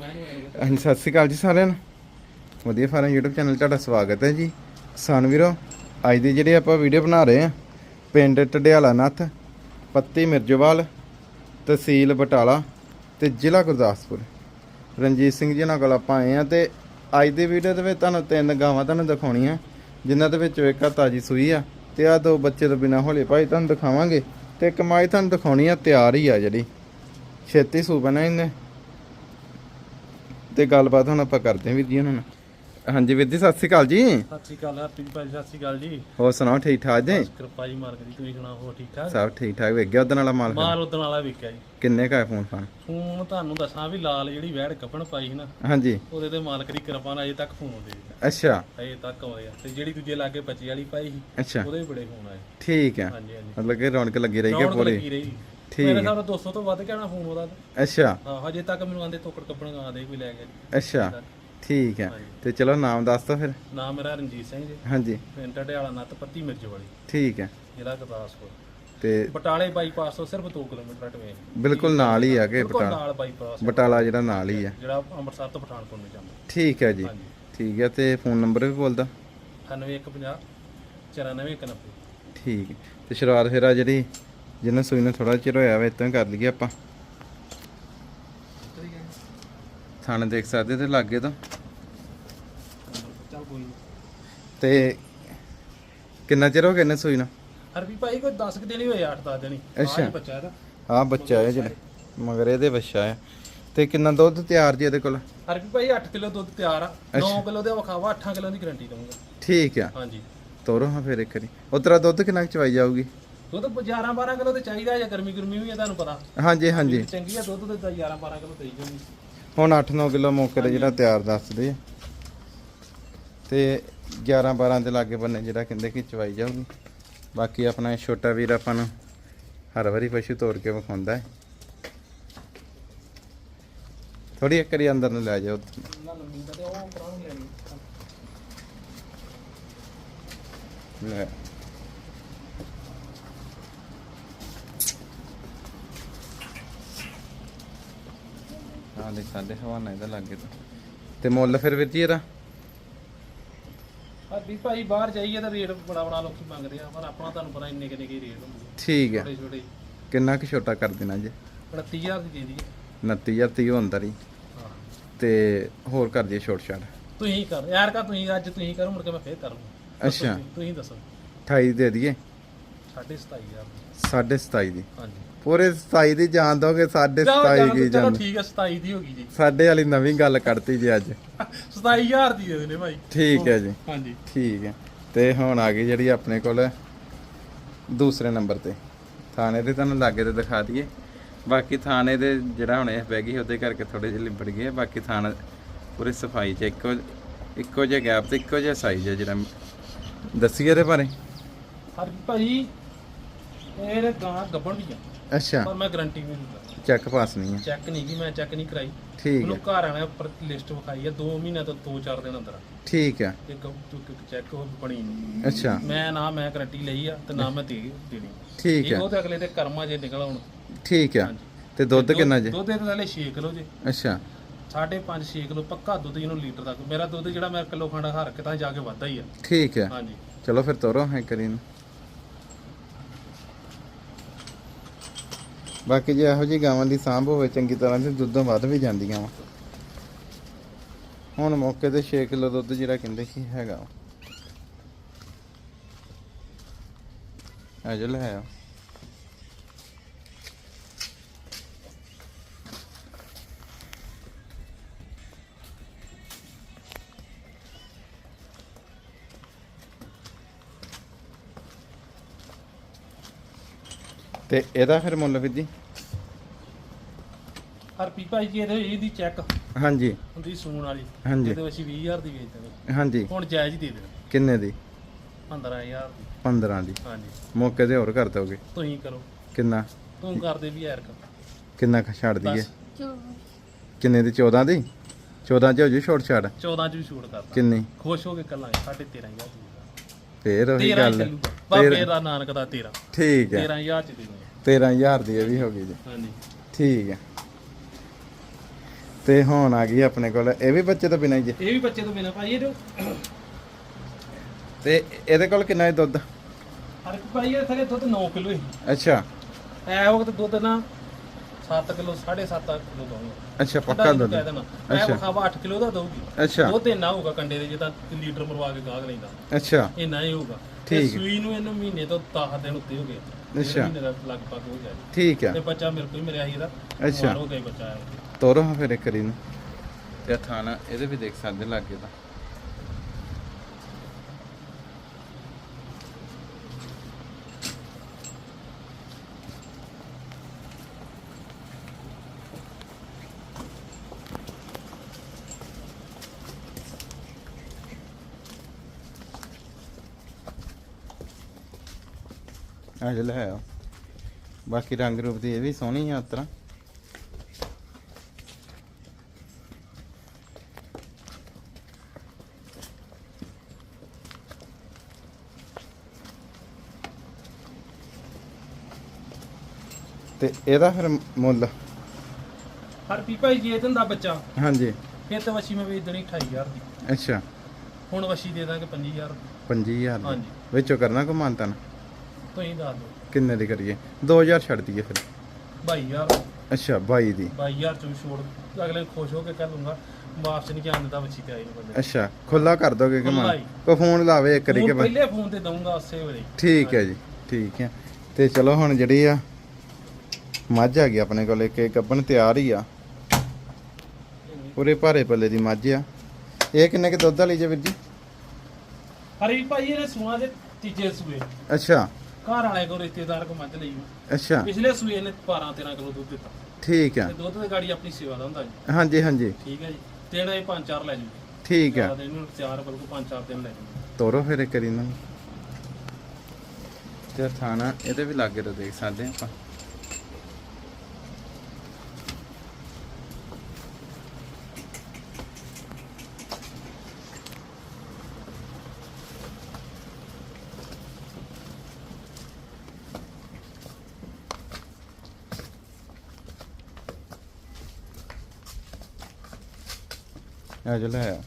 ਹਾਂਜੀ, ਸਤਿ ਸ਼੍ਰੀ ਅਕਾਲ ਜੀ ਸਾਰਿਆਂ ਨੂੰ। ਵਧੀਆ ਫਾਰਮ YouTube ਚੈਨਲ ਤੁਹਾਡਾ ਸਵਾਗਤ ਹੈ ਜੀ। ਕਿਸਾਨ ਵੀਰੋ, ਅੱਜ ਦੀ ਜਿਹੜੀ ਆਪਾਂ ਵੀਡੀਓ ਬਣਾ ਰਹੇ ਆ ਪਿੰਡ ਟਡਿਆਲਾ ਨੱਥ, ਪੱਤੀ ਮਿਰਜੋਵਾਲ, ਤਹਿਸੀਲ ਬਟਾਲਾ ਤੇ ਜ਼ਿਲ੍ਹਾ ਗੁਰਦਾਸਪੁਰ। ਰਣਜੀਤ ਸਿੰਘ ਜੀ ਨਾਲ ਕੋਲ ਆਪਾਂ ਆਏ ਆ ਤੇ ਅੱਜ ਦੀ ਵੀਡੀਓ ਦੇ ਵਿੱਚ ਤੁਹਾਨੂੰ ਤਿੰਨ ਗਾਵਾਂ ਤੁਹਾਨੂੰ ਦਿਖਾਉਣੀਆਂ। ਜਿਨ੍ਹਾਂ ਦੇ ਵਿੱਚੋਂ ਇੱਕ ਆ ਤਾਜੀ ਸੂਈ ਆ ਤੇ ਆ ਦੋ ਬੱਚੇ ਤੋਂ ਬਿਨਾ ਹੋਲੇ ਭਾਈ ਤੁਹਾਨੂੰ ਦਿਖਾਵਾਂਗੇ ਤੇ ਕਮਾਈ ਤੁਹਾਨੂੰ ਦਿਖਾਉਣੀ ਆ ਤਿਆਰ ਹੀ ਆ ਜਿਹੜੀ। ਛੇਤੀ ਸੂ ਬਣਾ ਇਹਨੇ ਤੇ ਗੱਲਬਾਤ ਹੁਣ ਆਪਾਂ ਕਰਦੇ ਹਾਂ ਵੀਰ ਜੀ ਉਹਨਾਂ ਨਾਲ। ਹਾਂਜੀ ਵੀਰ ਜੀ ਸਤਿ ਸ਼੍ਰੀ ਅਕਾਲ ਜੀ। ਸਤਿ ਸ਼੍ਰੀ ਅਕਾਲ ਹਰਪ੍ਰੀਤ ਭਾਈ ਸਤਿ ਸ਼੍ਰੀ ਅਕਾਲ ਜੀ। ਹੋਰ ਸੁਣਾਓ ਠੀਕ ਠਾਕ ਜੀ? ਬਸ ਕਿਰਪਾ ਜੀ ਮਾਰਕ ਦੀ ਤੁਸੀਂ ਸੁਣਾਓ ਹੋ ਠੀਕ ਠਾਕ? ਸਭ ਠੀਕ ਠਾਕ ਵੇਖ ਗਿਆ ਉਦੋਂ ਵਾਲਾ ਮਾਲ? ਮਾਲ ਉਦਣ ਵਾਲਾ ਵਿਕਿਆ ਜੀ। ਕਿੰਨੇ ਕਾ ਫੋਨ ਫਾਨ? ਫੋਨ ਤੁਹਾਨੂੰ ਦੱਸਾਂ ਵੀ ਲਾਲ ਜਿਹੜੀ ਵੈੜ ਕੱਪਣ ਪਾਈ ਸੀ ਨਾ ਹਾਂਜੀ। ਉਹਦੇ ਤੇ ਮਾਲਕ ਦੀ ਕਿਰਪਾ ਨਾਲ ਅਜੇ ਤੱਕ ਫੋਨ ਆਉਂਦੇ ਅੱਛਾ। ਅਜੇ ਤੱਕ ਆਉਂਦੇ ਆ। ਤੇ ਜਿਹੜੀ ਦੂਜੇ ਲਾਗੇ ਬੱਚੀ ਵਾਲੀ ਪਾਈ ਸੀ ਅੱਛਾ। ਉਹਦੇ ਵੀ ਬੜੇ ਫੋਨ ਆਏ। ਠੀਕ ਹੈ ਹਾਂਜੀ ਹਾਂਜੀ। ਮਤਲਬ ਕਿ ਰੌਣਕ ਲੱਗੀ ਰਹੀ ਕਿ ਪੂਰੀ? ਲੱਗੀ ਰਹੀ। ਠੀਕ। ਮੇਰੇ ਨਾਲ 200 ਤੋਂ ਵੱਧ ਕਹਿਣਾ ਫੋਨ ਉਹਦਾ। ਤਾਂ। ਅੱਛਾ। ਹਾਂ ਹਜੇ ਤੱਕ ਮੈਨੂੰ ਆਂਦੇ ਤੋਕੜ ਕੱਪਣ ਆਂਦੇ ਕੋਈ ਲੈ ਗਿਆ ਜੀ। ਅੱਛਾ ਠੀਕ ਹੈ। ਤੇ ਚਲੋ ਨਾਮ ਦੱਸ ਦੋ ਫਿਰ। ਨਾਮ ਮੇਰਾ ਰਣਜੀਤ ਸਿੰਘ ਜੀ। ਹਾਂਜੀ। ਪਿੰਡ ਢਡਿਆਲਾ ਨੱਤ ਪੱਤੀ ਮਿਰਜ ਵਾਲੀ। ਠੀਕ ਹੈ। ਜ਼ਿਲ੍ਹਾ ਗੁਰਦਾਸਪੁਰ। ਤੇ ਬਟਾਲੇ ਬਾਈਪਾਸ ਤੋਂ ਸਿਰਫ 2 ਕਿਲੋਮੀਟਰ ਹਟਵੇਂ ਬਿਲਕੁਲ ਨਾਲ ਹੀ ਆ ਕੇ ਬਿਲਕੁਲ ਬਟਾਲਾ ਨਾਲ ਬਾਈਪਾਸ ਬਟਾਲਾ ਜਿਹੜਾ ਨਾਲ ਹੀ ਆ। ਜਿਹੜਾ ਅੰਮ੍ਰਿਤਸਰ ਤੋਂ ਪਠਾਨਕੋਟ ਨੂੰ ਜਾਂਦਾ। ਠੀਕ ਹੈ ਜੀ। ਹਾਂਜੀ। ਠੀਕ ਹੈ ਤੇ ਫੋਨ ਨੰਬਰ ਵੀ ਬੋਲਦਾ। 9150 9491 ਠੀਕ। ਹੈ। ਤੇ ਸ਼ੁਰੂਆਤ ਫਿਰ ਜਿਹੜੀ ਜਿਹਨੇ ਸੂਈ ਨੂੰ ਥੋੜਾ ਚਿਰ ਹੋਇਆ ਵਾ ਇਤਾਂ ਕਰ ਲਈਏ ਆਪਾਂ। ਥਾਣੇ ਦੇਖ ਸਕਦੇ ਤੇ ਲਾਗੇ ਤੋਂ। ਨੀ। ਤੇ ਕਿੰਨਾ ਚਿਰ ਹੋ ਗਿਆ ਇਹਨੇ ਸੂਈ ਨੂੰ? ਅਰਬੀ ਭਾਈ ਕੋਈ 10 ਕਿ ਦਿਨ ਹੀ ਹੋਏ 8-10 ਦਿਨ ਹੀ। ਅੱਛਾ। ਆਹ ਬੱਚਾ ਇਹਦਾ। ਹਾਂ ਬੱਚਾ ਹੈ ਜਿਹੜਾ। ਮਗਰ ਇਹਦੇ ਬੱਚਾ ਹੈ। ਤੇ ਕਿੰਨਾ ਦੁੱਧ ਤਿਆਰ ਜੀ ਇਹਦੇ ਕੋਲ? ਅਰਬੀ ਭਾਈ 8 ਕਿਲੋ ਦੁੱਧ ਤਿਆਰ ਆ। 9 ਕਿਲੋ ਦੇ ਵਿਖਾਵਾ 8 ਕਿਲੋ ਦੀ ਗਾਰੰਟੀ ਦਊਂਗਾ। ਠੀਕ ਆ। ਹਾਂਜੀ। ਤੋਰੋ ਹਾਂ ਫਿਰ ਇੱਕ ਵਾਰੀ। ਉਤਰਾ ਦੁੱਧ ਕਿੰਨਾ ਕੁ ਚਵਾਈ ਜਾਊਗੀ? ਦੁੱਧ 11 12 ਕਿਲੋ ਤੇ ਚਾਹੀਦਾ ਜਾਂ ਗਰਮੀ ਗਰਮੀ ਵੀ ਆ ਤੁਹਾਨੂੰ ਪਤਾ। ਹਾਂਜੀ ਹਾਂਜੀ। ਚੰਗੀ ਆ ਦੁੱਧ ਤੇ 11 12 ਕਿਲੋ ਦੇਈ ਜਾਊਗੀ ਹੁਣ 8-9 ਕਿਲੋ ਮੌਕੇ ਤੇ ਜਿਹੜਾ ਤਿਆਰ ਦੱਸਦੇ ਆ। ਤੇ 11-12 ਦੇ ਲਾਗੇ ਬੰਨੇ ਜਿਹੜਾ ਕਹਿੰਦੇ ਕਿ ਚਵਾਈ ਜਾਊਗੀ। ਬਾਕੀ ਆਪਣਾ ਛੋਟਾ ਵੀਰ ਆਪਾਂ ਨੂੰ ਹਰ ਵਾਰੀ ਪਸ਼ੂ ਤੋੜ ਕੇ ਵਿਖਾਉਂਦਾ ਹੈ। ਥੋੜੀ ਇੱਕ ਵਾਰੀ ਅੰਦਰ ਨੂੰ ਲੈ ਜਾਓ। ਲੈ। ਹਾਂ ਦੇ ਸਾਡੇ ਹਵਾਨਾ ਇਹਦਾ ਲੱਗੇ ਤਾਂ। ਤੇ ਮੁੱਲ ਫਿਰ ਵੀਰ ਜੀ ਇਹਦਾ? ਅਰਬੀ ਭਾਈ ਬਾਹਰ ਜਾਈਏ ਤਾਂ ਰੇਟ ਬੜਾ ਬੜਾ ਲੋਕੀ ਮੰਗਦੇ ਆ ਪਰ ਆਪਣਾ ਤੁਹਾਨੂੰ ਪਤਾ ਇੰਨੇ ਕਿੰਨੇ ਕੀ ਰੇਟ ਹੁੰਦੇ ਠੀਕ ਹੈ ਛੋਟੇ ਛੋਟੇ। ਕਿੰਨਾ ਕੁ ਛੋਟਾ ਕਰ ਦੇਣਾ ਜੀ? 39000 ਦੀ ਦੇ ਦਈਏ। 29000 ਤੀ ਹੁੰਦਾ ਰਹੀ ਹਾਂ। ਤੇ ਹੋਰ ਕਰ ਦਈਏ ਛੋਟ ਛਾੜ ਤੁਸੀਂ ਕਰ ਯਾਰ ਕਾ ਤੁਸੀਂ ਅੱਜ ਤੁਸੀਂ ਕਰੋ ਮੁੜ ਕੇ ਮੈਂ ਫੇਰ ਕਰੂੰਗਾ। ਅੱਛਾ। ਤੁਸੀਂ- ਦੱਸੋ। 28 ਦੇ ਦਈਏ? 27500 27.5 ਦੀ। ਹਾਂਜੀ। ਪੂਰੇ 27 ਦੀ ਜਾਣ ਦੋਗੇ 27.5 ਕੀ ਚਲੋ ਜਾਣ? ਠੀਕ ਹੈ 27 ਦੀ ਹੋ ਗਈ ਜੀ। ਸਾਡੇ ਵਾਲੀ ਨਵੀਂ ਗੱਲ ਕੱਢਤੀ ਜੀ ਅੱਜ। 27000 ਦੀ ਦੇ ਦੇਣੇ ਭਾਈ। ਠੀਕ ਹੈ ਜੀ। ਹਾਂਜੀ। ਠੀਕ ਹੈ। ਤੇ ਹੁਣ ਆ ਗਈ ਜਿਹੜੀ ਆਪਣੇ ਕੋਲ ਦੂਸਰੇ ਨੰਬਰ ਤੇ। ਥਾਣੇ ਤੇ ਤੁਹਾਨੂੰ ਲਾਗੇ ਤੇ ਦਿਖਾ ਦਈਏ। ਬਾਕੀ ਥਾਣੇ ਦੇ ਜਿਹੜਾ ਹੁਣ ਇਹ ਬਹਿ ਗਈ ਉਹਦੇ ਕਰਕੇ ਥੋੜੇ ਜਿਹੇ ਲਿਬੜ ਗਏ ਬਾਕੀ ਥਾਣਾ ਪੂਰੀ ਸਫ਼ਾਈ ਚ ਇੱਕੋ ਇੱਕੋ ਜਿਹਾ ਗੈਪ ਤੇ ਇੱਕੋ ਜਿਹਾ ਸਾਈਜ਼ ਹੈ ਜਿਹੜਾ। ਦੱਸੀਏ ਇਹਦੇ ਬਾਰੇ। ਹਰ ਭਾਈ ਇਹ ਗਾਂ ਗੱਬਣ ਦੀ ਆ। ਅੱਛਾ। ਪਰ ਮੈਂ ਗਾਰੰਟੀ ਨਹੀਂ ਦਿੰਦਾ ਚੈੱਕ ਪਾਸ ਨਹੀਂ ਹੈ ਚੈੱਕ ਨਹੀਂ ਕੀ ਮੈਂ ਚੈੱਕ ਨਹੀਂ ਕਰਾਈ। ਠੀਕ ਉਹਨੂੰ ਹੈ ਘਰ ਆਣਾ ਉੱਪਰ ਲਿਸਟ ਵਿਖਾਈ ਆ 2 ਮਹੀਨਿਆਂ ਤੋਂ 2-4 ਦਿਨ ਅੰਦਰ। ਠੀਕ ਹੈ ਇੱਕ ਚੈੱਕ ਹੋ ਬਣੀ ਨਹੀਂ। ਅੱਛਾ। ਮੈਂ ਨਾ ਮੈਂ ਗਾਰੰਟੀ ਲਈ ਆ ਤੇ ਨਾ ਮੈਂ ਦੇ ਦੇਣੀ। ਠੀਕ ਇਹ ਹੈ ਉਹ ਤੇ ਅਗਲੇ ਦੇ ਕਰਮਾਂ ਜੇ ਨਿਕਲ ਆਉਣ। ਠੀਕ ਹੈ। ਤੇ ਦੁੱਧ ਕਿੰਨਾ ਜੇ? ਦੁੱਧ ਇਹਦੇ ਥੱਲੇ 6 ਕਿਲੋ ਜੇ। ਅੱਛਾ। 5.5 6 ਕਿਲੋ ਪੱਕਾ ਦੁੱਧ ਜਿਹਨੂੰ ਲੀਟਰ ਤੱਕ। ਮੇਰਾ ਦੁੱਧ ਜਿਹੜਾ ਮੈਂ ਕਿਲੋ ਖੰਡ ਹਰ ਕੇ ਤਾਂ ਜਾ ਕੇ ਵੱਧਦਾ ਹੀ ਆ। ਠੀਕ ਹੈ ਹਾਂਜੀ। ਚਲੋ ਫਿਰ ਤੋਰੋ ਹੈ ਕਰੀ ਨੂੰ ਬਾਕੀ ਜੇ ਇਹੋ ਜਿਹੀ ਗਾਵਾਂ ਦੀ ਸਾਂਭ ਹੋਵੇ, ਚੰਗੀ ਤਰ੍ਹਾਂ ਤੇ ਦੁੱਧੋਂ ਵੱਧ ਵੀ ਜਾਂਦੀਆਂ ਵਾ ਹੁਣ ਮੌਕੇ ਤੇ 6 ਕਿਲੋ ਦੁੱਧ ਜਿਹੜਾ ਕਹਿੰਦੇ ਸੀ ਹੈਗਾ ਵਾ। ਆ ਜੋ ਲੈ ਤੇ ਇਹਦਾ ਫਿਰ ਮੁੱਲ ਵੀ ਜੀ? ਹਰ ਪੀਪਾ ਜੀ ਇਹਦੇ ਇਹਦੀ ਚੈੱਕ ਹਾਂਜੀ। ਹੁੰਦੀ ਸੂਣ ਵਾਲੀ। ਹਾਂਜੀ। ਇਹਦੇ ਵਿੱਚ 20000 ਦੀ ਵੇਚ ਦੇਣੀ। ਹਾਂਜੀ। ਹੁਣ ਜਾਇਜ਼ ਹੀ ਦੇ ਦੇਣਾ। ਕਿੰਨੇ ਦੀ? 15000 ਦੀ। 15 ਦੀ। ਹਾਂਜੀ। ਮੌਕੇ ਤੇ ਹੋਰ ਕਰ ਦੋਗੇ? ਤੁਸੀਂ ਕਰੋ। ਕਿੰਨਾ? ਤੂੰ ਕਰਦੇ ਵੀ ਯਾਰ ਕਰ ਕਿੰਨਾ ਕੁ ਛੱਡ ਦਈਏ? ਕਿੰਨੇ ਦੀ? 14 ਦੀ? 14 ਚ ਹੋ ਜੂ ਛੋਟ ਛਾੜ 14 ਚ ਵੀ ਛੂਟ ਕਰਦਾ। ਕਿੰਨੀ? ਖੁਸ਼ ਹੋ ਕੇ ਕੱਲਾਂਗੇ 13500 ਦੀ। ਫੇਰ ਉਹੀ 13 ਗੱਲ। ਚੱਲੂਗਾ ਬਾਬੇ ਦਾ ਨਾਨਕ ਦਾ 13 ਠੀਕ ਹੈ। 13000 ਚ ਦੇ ਦੂੰਗਾ 13000 ਦੀ ਇਹ ਵੀ ਹੋ ਗਈ ਜੀ। ਹਾਂਜੀ। ਠੀਕ ਹੈ। ਤੇ ਹੁਣ ਆ ਗਈ ਆਪਣੇ ਕੋਲ। ਇਹ ਵੀ ਬੱਚੇ ਤੋਂ ਬਿਨਾਂ ਹੀ ਜੇ। ਇਹ ਵੀ ਬੱਚੇ ਤੋਂ ਬਿਨਾ। ਭਾਈ ਇਹ ਤੇ ਇਹਦੇ ਕੋਲ ਕਿੰਨਾ ਹੈ ਦੁੱਧ? ਹਰ ਇੱਕ ਭਾਈ ਇਹ ਥਲੇ ਦੁੱਧ 9 ਕਿਲੋ ਹੀ। ਅੱਛਾ। ਐ ਵਕਤ ਦੁੱਧ ਨਾ 7 ਕਿਲੋ 7.5 ਕਿਲੋ ਦਊਗਾ। ਅੱਛਾ ਪੱਕਾ ਦੁੱਧ ਕਹਿ ਦੇਣਾ। ਐ ਅੱਛਾ। ਵਖਾਵਾ 8 ਕਿਲੋ ਦਾ ਦਊਗੀ। ਅੱਛਾ। ਦੁੱਧ ਇੰਨਾ ਹੋਊਗਾ ਕੰਡੇ ਦੇ ਜਿੱਦਾਂ ਲੀਟਰ ਮਰਵਾ ਕੇ ਗਾਹਕ ਲੈਂਦਾ। ਅੱਛਾ। ਇੰਨਾ ਹੀ ਹੋਊਗਾ। ਤੇ ਠੀਕ। ਸੂਈ ਨੂੰ ਇਹਨੂੰ ਮਹੀਨੇ ਤੋਂ 10 ਦਿਨ ਉੱਤੇ ਹੋ ਗਏ। ਅੱਛਾ। ਮਹੀਨੇ ਦਾ ਲਗਭਗ ਹੋ ਗਿਆ ਠੀਕ ਆ ਤੇ ਬੱਚਾ ਮੇਰੇ ਕੋਲ ਹੀ ਮਿਲਿਆ ਸੀ ਇਹਦਾ। ਅੱਛਾ। ਬਿਮਾਰ ਹੋ ਗਿਆ ਸੀ ਬੱਚਾ ਤੋਰੋ ਹਾਂ ਫਿਰ ਇੱਕ ਵਾਰੀ ਨੂੰ ਤੇ ਥਾਣਾ ਇਹਦੇ ਵੀ ਦੇਖ ਸਕਦੇ ਲੱਗੇ ਤਾਂ। ਆ ਜੇ ਲੈ ਬਾਕੀ ਰੰਗ ਰੂਪ ਦੀ ਇਹ ਵੀ ਸੋਹਣੀ ਆ ਉਤਰਾ ਤੇ ਇਹਦਾ ਫਿਰ ਮੁੱਲ? ਹਰ ਪੀਪਾ ਜੀ ਇਹ ਦਿੰਦਾ ਬੱਚਾ। ਹਾਂਜੀ। ਫਿਰ ਤੇ ਵਸ਼ੀ ਮੈਂ ਵੇਚ ਦੇਣੀ 28000 ਦੀ। ਅੱਛਾ। ਹੁਣ ਵਸ਼ੀ ਦੇ ਦਾਂਗੇ 25000 25000 ਦੀ। ਹਾਂਜੀ। ਵਿੱਚੋਂ ਕਰਨਾ ਕੋ ਮਾਨਤਨ? ਤੁਸੀਂ ਦੱਸ ਦਿਓ। ਕਿੰਨੇ ਦੀ ਕਰੀਏ? 2000 ਛੱਡ ਦਈਏ ਫਿਰ। 22000 ਅੱਛਾ 22 ਦੀ। 22000 ਚੋਂ ਵੀ ਛੋੜ ਅਗਲੇ ਨੂੰ ਖੁਸ਼ ਹੋ ਕੇ ਕਹਿ ਲੂੰਗਾ ਵਾਪਸ ਨਹੀਂ ਜਾਣ ਦਿੰਦਾ ਵਸ਼ੀ ਤੇ ਆਈ ਨੂੰ ਬੰਦੇ ਅੱਛਾ ਖੁੱਲਾ ਕਰ ਦੋਗੇ ਕਿ ਖੁੱਲ੍ਹਾ ਮਾਨ ਹੀ। ਕੋ ਫੋਨ ਲਾਵੇ ਇੱਕ ਵਾਰੀ ਹੁਣ ਕਿ ਬਸ ਪਹਿਲੇ ਫੋਨ ਤੇ ਦਊਂਗਾ ਉਸੇ ਵੇਲੇ। ਠੀਕ ਹੈ ਜੀ ਠੀਕ ਹੈ। ਤੇ ਚਲੋ ਹੁਣ ਜਿਹੜੀ ਆ ਮੱਝ ਆ ਗਈ ਆਪਣੇ ਕੋਲ ਇੱਕ ਇੱਕ ਗੱਬਣ ਤਿਆਰ ਹੀ ਆ। ਪੂਰੇ ਭਾਰੇ ਪੱਲੇ ਦੀ ਮੱਝ ਆ। ਇਹ ਕਿੰਨੇ ਕਿ ਦੁੱਧ ਵਾਲੀ ਜੇ ਵੀਰ ਜੀ? ਹਰੀ ਭਾਈ ਇਹਨੇ ਸੂਆ ਦੇ ਤੀਜੇ ਸੂਏ। ਅੱਛਾ। ਘਰ ਵਾਲੇ ਕੋ ਰਿਸ਼ਤੇਦਾਰ ਕੋ ਮੱਝ ਲਈ ਅੱਛਾ। ਪਿਛਲੇ ਸੂਏ ਇਹਨੇ 12 13 ਕਿਲੋ ਦੁੱਧ ਦਿੱਤਾ। ਠੀਕ ਆ। ਤੇ ਦੁੱਧ ਦੀ ਗਾੜੀ ਆਪਣੀ ਸੇਵਾ ਦਾ ਹੁੰਦਾ ਜੀ। ਹਾਂਜੀ ਹਾਂਜੀ। ਠੀਕ ਹੈ ਜੀ। ਦੇਣਾ ਇਹ 5-4 ਲੈ ਜੂ ਠੀਕ ਆ। ਇਹਨੂੰ ਚਾਰ ਬਲਕੋ 5-4 ਦਿਨ ਲੈ ਜੂ ਤੋਰੋ ਫਿਰ ਇਹਨਾਂ ਨੂੰ। ਤੇ ਥਾਣਾ ਇਹਦੇ ਵੀ ਲਾਗੇ ਤੋਂ ਦੇਖ ਸਕਦੇ ਆਪਾਂ। ਆ ਜਾ ਲੈ ਆ।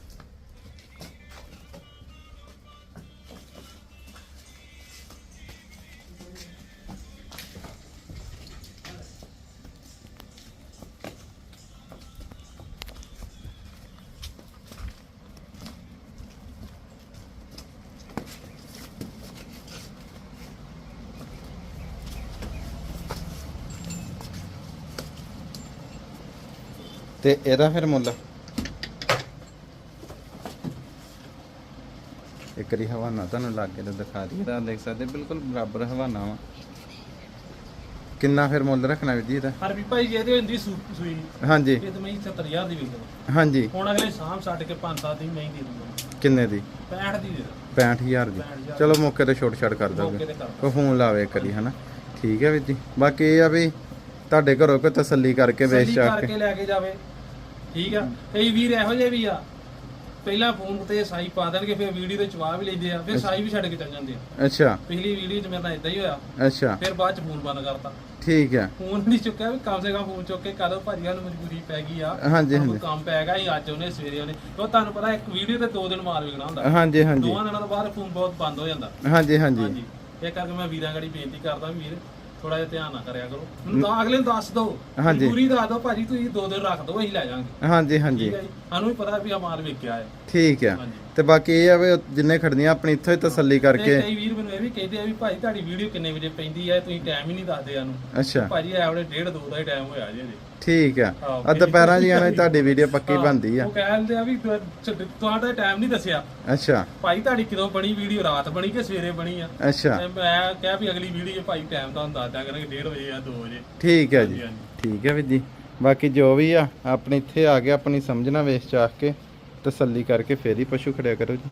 ਤੇ ਇਹਦਾ ਫਿਰ ਮੁੱਲ? ਇੱਕ ਰੀ ਹਵਾਨਾ ਤੁਹਾਨੂੰ ਲੱਗ ਕੇ ਦਿਖਾ ਦਈਏ। ਤਾਂ ਦੇਖ ਸਕਦੇ ਬਿਲਕੁਲ ਬਰਾਬਰ ਹਵਾਨਾ ਵਾ। ਕਿੰਨਾ ਫਿਰ ਮੁੱਲ ਰੱਖਣਾ ਵੀਰ ਜੀ ਇਹਦਾ? ਹਰ ਵੀ ਭਾਈ ਜੀ ਇਹਦੇ ਹੁੰਦੀ ਸੂ- ਸੂਈ ਹਾਂਜੀ। ਇਹ ਤਾਂ ਮੈਂ 70000 ਦੀ ਵੇਚ ਦਵਾਂ ਹਾਂਜੀ। ਹੁਣ ਅਗਲੇ ਸਾਹਮ ਛੱਡ ਕੇ 5-7 ਦੀ ਮੈਂ ਹੀ ਦੇ ਦੂੰਗਾ ਕਿੰਨੇ ਦੀ? 65 ਦੀ ਦੇ ਦਾਂ 65000 ਦੀ। 65,000 ਚਲੋ ਮੌਕੇ ਤੇ ਛੋਟ ਛਾੜ ਕਰ ਮੌਕੇ ਦੋਗੇ ਤੇ ਕਰ ਕੋ ਫੋਨ ਲਾਵੇ ਇੱਕ ਵਾਰੀ ਹਨਾ? ਠੀਕ ਹੈ ਵੀਰ ਜੀ। ਬਾਕੀ ਇਹ ਆ ਵੀ ਤੁਹਾਡੇ ਘਰੋਂ ਕੋਈ ਤਸੱਲੀ ਕਰਕੇ ਵੇਚ ਤਸੱਲੀ ਚਾ ਕੇ। ਕਰਕੇ ਲੈ ਕੇ ਜਾਵੇ। ਠੀਕ ਆ? ਕਈ ਵੀਰ ਇਹੋ ਜਿਹੇ ਵੀ ਆ ਪਹਿਲਾਂ ਫੋਨ ਤੇ ਸਾਈ ਪਾ ਦੇਣਗੇ ਫਿਰ ਵੀਡੀਓ ਤੇ ਚਵਾ ਵੀ ਲੈਂਦੇ ਆ ਫਿਰ ਸਾਈ ਵੀ ਛੱਡ ਕੇ ਚੱਲ ਜਾਂਦੇ ਆ। ਅੱਛਾ। ਪਿਛਲੀ ਵੀਡੀਓ 'ਚ ਮੇਰੇ ਨਾਲ ਇਦਾਂ ਹੀ ਹੋਇਆ। ਅੱਛਾ। ਫਿਰ ਬਾਅਦ 'ਚ ਫੋਨ ਬੰਦ ਕਰਤਾ। ਠੀਕ ਹੈ। ਫੋਨ ਨਹੀਂ ਚੁੱਕਿਆ ਵੀ ਕਮ ਸੇ ਕਮ ਫੋਨ ਚੁੱਕ ਕੇ ਕਦੋਂ ਭਾਜੀ ਨੂੰ ਮਜਬੂਰੀ ਪੈ ਗਈ ਆ। ਹਾਂਜੀ ਹਾਂਜੀ। ਕੰਮ ਪੈ ਗਿਆ ਸੀ ਅੱਜ ਉਹਨੇ ਸਵੇਰੇ ਉਹਨੇ ਉਹ ਤੁਹਾਨੂੰ ਪਤਾ ਇੱਕ ਵੀਡੀਓ ਤੇ ਦੋ ਦਿਨ ਮਾਰ ਵਿਕਣਾ ਹੁੰਦਾ। ਹਾਂਜੀ ਹਾਂਜੀ। ਦੋਵਾਂ ਦਿਨਾਂ ਤੋਂ ਬਾਅਦ ਫੋਨ ਬਹੁਤ ਬੰਦ ਹੋ ਜਾਂਦਾ। ਹਾਂਜੀ ਹਾਂਜੀ। ਹਾਂਜੀ। ਇਹ ਕਰਕੇ ਮੈਂ ਵੀਰਾਂ ਗੜੀ ਬੇਨਤੀ ਕਰਦਾ ਵੀਰ ਥੋੜਾ ਜਿਹਾ ਧਿਆਨ ਨਾ ਕਰਿਆ ਕਰੋ। ਮੈਨੂੰ ਤਾਂ ਅਗਲੇ ਨੂੰ ਦੱਸ ਦਿਓ ਹਾਂਜੀ। ਪੂਰੀ ਦੱਸ ਦਿਓ ਭਾਜੀ ਤੁਸੀਂ ਦੋ ਦਿਨ ਰੱਖ ਦਿਓ ਅਸੀਂ ਲੈ ਜਾਾਂਗੇ ਹਾਂਜੀ ਹਾਂਜੀ ਠੀਕ ਹੈ ਜੀ? ਸਾਨੂੰ ਵੀ ਪਤਾ ਵੀ ਆ ਮਾਲ ਵਿਕਿਆ ਹੈ। ਠੀਕ ਹੈ। ਹਾਂਜੀ। ਤੇ ਬਾਕੀ ਇਹ ਆ ਵੀ ਜਿੰਨੇ ਖੜਦੀਆਂ ਆਪਣੀ ਇੱਥੋਂ ਹੀ ਤਸੱਲੀ ਤੇ ਕਰਕੇ। ਕਈ ਵੀਰ ਮੈਨੂੰ ਇਹ ਵੀ ਕਹਿੰਦੇ ਆ ਵੀ ਭਾਜੀ ਤੁਹਾਡੀ ਵੀਡੀਓ ਕਿੰਨੇ ਵਜੇ ਪੈਂਦੀ ਹੈ? ਤੁਸੀਂ ਟਾਈਮ ਹੀ ਨਹੀਂ ਦੱਸਦੇ ਸਾਨੂੰ। ਅੱਛਾ। ਭਾਜੀ ਐਵਰੇ 1.5 2 ਦਾ ਹੀ ਟਾਈਮ ਹੋਇਆ ਜੀ ਅਜੇ ਠੀਕ ਆ। ਆ ਦੁਪਹਿਰਾਂ ਜੀਆਂ ਨਾਲ ਤੁਹਾਡੀ ਵੀਡੀਓ ਪੱਕੀ ਬਣਦੀ ਆ। ਉਹ ਕਹਿੰਦੇ ਆ ਵੀ ਤੁਹਾ- ਛੱਡ- ਤੁਹਾਡਾ ਟਾਈਮ ਨਹੀਂ ਦੱਸਿਆ। ਅੱਛਾ। ਭਾਈ ਤੁਹਾਡੀ ਕਦੋਂ ਬਣੀ ਵੀਡੀਓ ਰਾਤ ਬਣੀ ਕਿ ਸਵੇਰੇ ਬਣੀ ਆ? ਅੱਛਾ। ਤੇ ਮੈਂ ਕਿਹਾ ਵੀ ਅਗਲੀ ਵੀਡੀਓ ਭਾਈ ਟਾਈਮ ਤੁਹਾਨੂੰ ਦੱਸ ਦਿਆ ਕਰਾਂਗੇ 1:30 ਵਜੇ ਜਾਂ 2 ਵਜੇ। ਠੀਕ ਹੈ ਜੀ। ਹਾਂਜੀ। ਠੀਕ ਹੈ ਵੀਰ ਜੀ। ਬਾਕੀ ਜੋ ਵੀ ਆ ਆਪਣੇ ਇੱਥੇ ਆ ਕੇ ਆਪਣੀ ਸਮਝਣਾ ਵੇਚ ਚਾਖ ਕੇ ਤਸੱਲੀ ਕਰਕੇ ਫੇਰ ਹੀ ਪਸ਼ੂ ਖੜਿਆ ਕਰੋ ਜੀ।